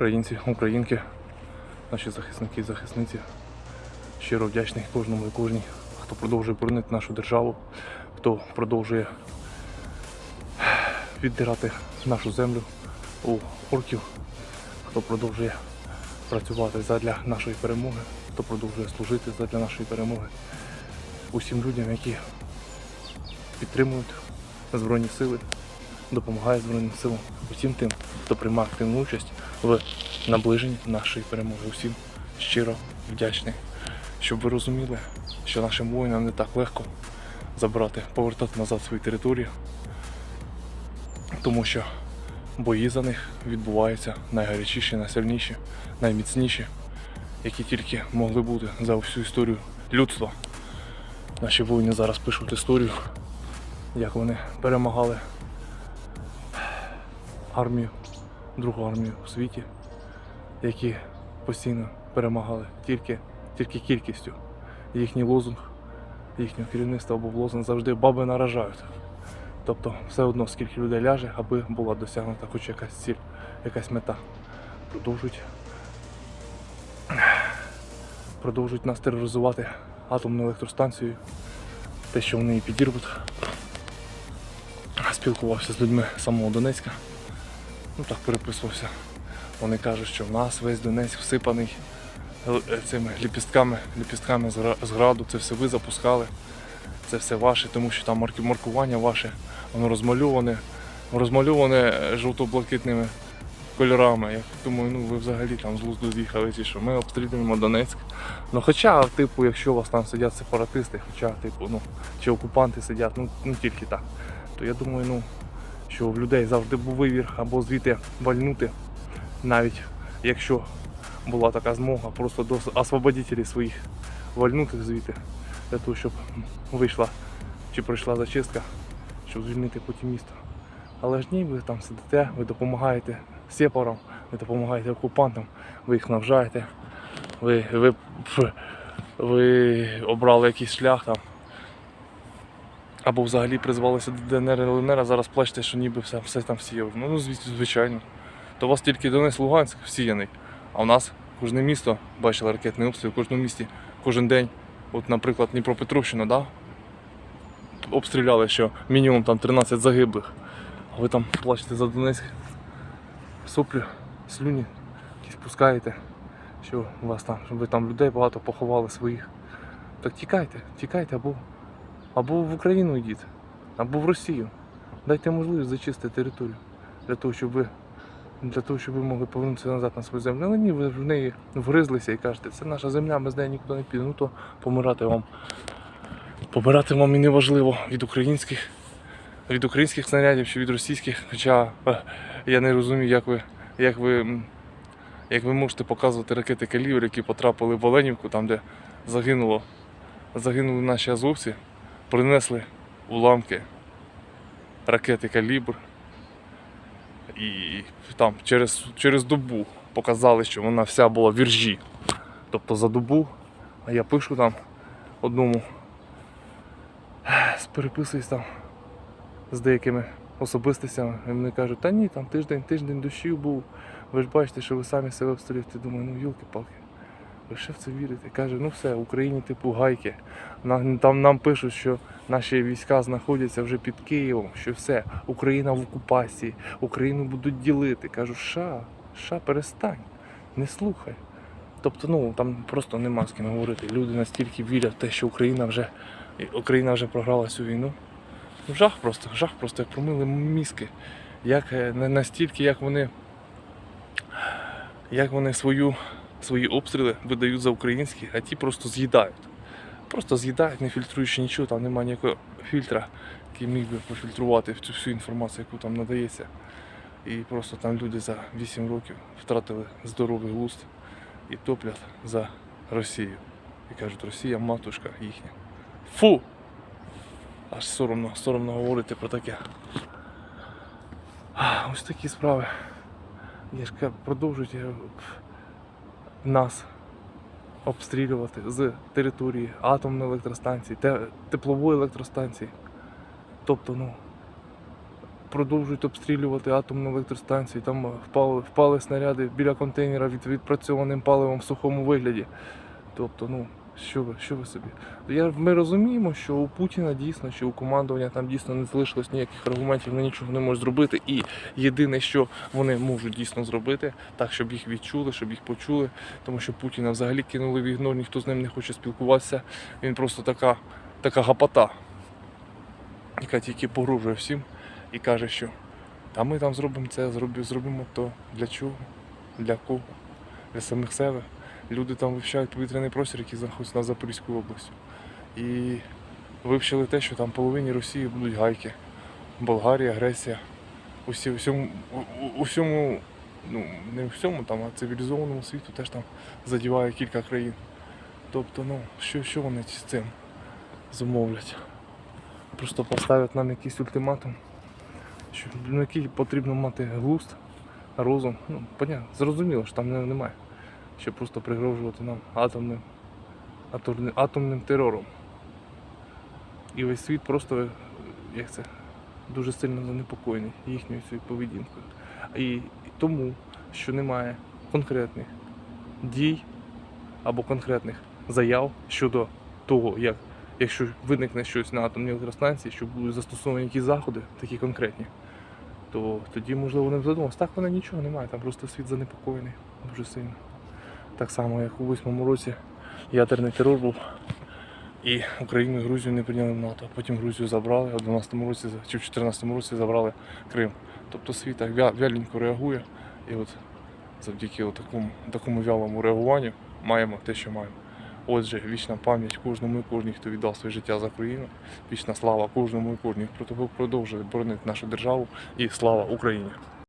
українці, українки, наші захисники і захисниці. Щиро вдячний кожному і кожній, хто продовжує боронити нашу державу, хто продовжує віддирати нашу землю у орків, хто продовжує працювати задля нашої перемоги, хто продовжує служити задля нашої перемоги. Усім людям, які підтримують Збройні сили, допомагають Збройним силам, усім тим, хто приймає активну участь в наближенні нашої перемоги. Усім щиро вдячний. Щоб ви розуміли, що нашим воїнам не так легко забрати, повертати назад свої території, тому що бої за них відбуваються найгарячіші, найсильніші, найміцніші, які тільки могли бути за всю історію людства. Наші воїни зараз пишуть історію, як вони перемагали армію, другу армію у світі, які постійно перемагали тільки, тільки кількістю. Їхній лозунг, їхнього керівництва був лозунг завжди баби наражають. Тобто все одно скільки людей ляже, аби була досягнута хоч якась ціль, якась мета. Продовжують, продовжують нас тероризувати атомною електростанцією, те, що вони її підірвуть. Спілкувався з людьми з самого Донецька. Ну так переписувався. Вони кажуть, що в нас весь Донецьк всипаний е, цими ліпістками, ліпістками з граду. Це все ви запускали. Це все ваше, тому що там маркування ваше, воно розмальоване, розмальоване е, жовто-блакитними кольорами. Я думаю, ну ви взагалі там з глузду з'їхали, чи що ми обстрілюємо Донецьк. Ну хоча, типу, якщо у вас там сидять сепаратисти, хоча, типу, ну, чи окупанти сидять, ну, ну тільки так, то я думаю, ну, що в людей завжди був вибір або звідти вальнути, навіть якщо була така змога, просто до освободителів своїх вальнути звідти, для того, щоб вийшла чи пройшла зачистка, щоб звільнити потім місто. Але ж ні, ви там сидите, ви допомагаєте сепарам, ви допомагаєте окупантам, ви їх навжаєте, ви, ви, ви обрали якийсь шлях там. Або взагалі призвалися до ДНР і ЛНР, а зараз плачете, що ніби все, все там всіяли. Ну, ну, звісно, звичайно. То у вас тільки Донець Луганськ всіяний, а у нас кожне місто бачили ракетний обстріл, в кожному місті, кожен день. От, наприклад, Дніпропетровщина, да? обстріляли, що мінімум там 13 загиблих. А ви там плачете за Донецьк. Соплю, слюні, якісь пускаєте, що у вас там, щоб ви там людей багато поховали своїх. Так тікайте, тікайте або або в Україну йдіть, або в Росію. Дайте можливість зачистити територію для того, щоб ви для того, щоб ви могли повернутися назад на свою землю. Але ні, ви в неї вгризлися і кажете, це наша земля, ми з неї нікуди не підемо. Ну то помирати вам. Помирати вам і не важливо від українських, від українських снарядів чи від російських. Хоча е, я не розумію, як ви, як ви, як ви можете показувати ракети калібр, які потрапили в Оленівку, там де загинуло, загинули наші азовці принесли уламки ракети калібр і там через, через добу показали, що вона вся була в віржі. Тобто за добу, а я пишу там одному, переписуюсь там з деякими особистостями, і вони кажуть, та ні, там тиждень, тиждень дощів був. Ви ж бачите, що ви самі себе обстрілюєте. Думаю, ну йолки-палки. Ви ще в це вірите? Каже, ну все, в Україні типу гайки. Там нам пишуть, що наші війська знаходяться вже під Києвом, що все, Україна в окупації, Україну будуть ділити. Кажу, ша, ша, перестань, не слухай. Тобто, ну там просто нема з ким говорити. Люди настільки вірять в те, що Україна вже, Україна вже програла цю війну. Ну, жах просто, жах просто, як промили мізки. Як, е, настільки, як вони, як вони свою свої обстріли видають за українські, а ті просто з'їдають. Просто з'їдають, не фільтруючи нічого, там немає ніякого фільтра, який міг би профільтрувати цю всю інформацію, яку там надається. І просто там люди за 8 років втратили здоровий глузд і топлять за Росію. І кажуть, Росія матушка їхня. Фу! Аж соромно, соромно говорити про таке. Ось такі справи. Я ж продовжують нас обстрілювати з території атомної електростанції, теплової електростанції. Тобто, ну, продовжують обстрілювати атомну електростанцію. Там впали, впали снаряди біля контейнера від відпрацьованим паливом в сухому вигляді. Тобто, ну, що ви, що ви собі? Я, ми розуміємо, що у Путіна дійсно, що у командування там дійсно не залишилось ніяких аргументів, вони нічого не можуть зробити. І єдине, що вони можуть дійсно зробити, так, щоб їх відчули, щоб їх почули, тому що Путіна взагалі кинули в ігнор, ніхто з ним не хоче спілкуватися. Він просто така, така гапота, яка тільки погрожує всім і каже, що та ми там зробимо це, зробимо, зробимо то. Для чого? Для кого? Для самих себе. Люди там вивчають повітряний простір, який знаходиться над Запорізькою областю. І вивчили те, що там в половині Росії будуть гайки. Болгарія, Греція. Усі, усьому, усьому, ну не всьому там, а цивілізованому світу теж там задіває кілька країн. Тобто, ну, що, що вони з цим замовлять? Просто поставлять нам якийсь ультиматум, що, ну, який потрібно мати глузд, розум. Ну, понятно, зрозуміло, що там не- немає щоб просто пригрожувати нам атомним, атомним, атомним терором. І весь світ просто як це, дуже сильно занепокоєний їхньою цією поведінкою. І тому, що немає конкретних дій або конкретних заяв щодо того, як якщо виникне щось на атомній електростанції, що будуть застосовані якісь заходи, такі конкретні, то тоді, можливо, вони б. Так вони нічого немає, там просто світ занепокоєний дуже сильно. Так само, як у 8-му році ядерний терор був. І Україну і Грузію не прийняли в НАТО. Потім Грузію забрали, а в 12-му році чи в 14-му році забрали Крим. Тобто світ так вяленько реагує. І от завдяки от такому, такому вялому реагуванню маємо те, що маємо. Отже, вічна пам'ять кожному і кожній, хто віддав своє життя за країну. Вічна слава кожному і кожній, хто продовжує боронити нашу державу і слава Україні.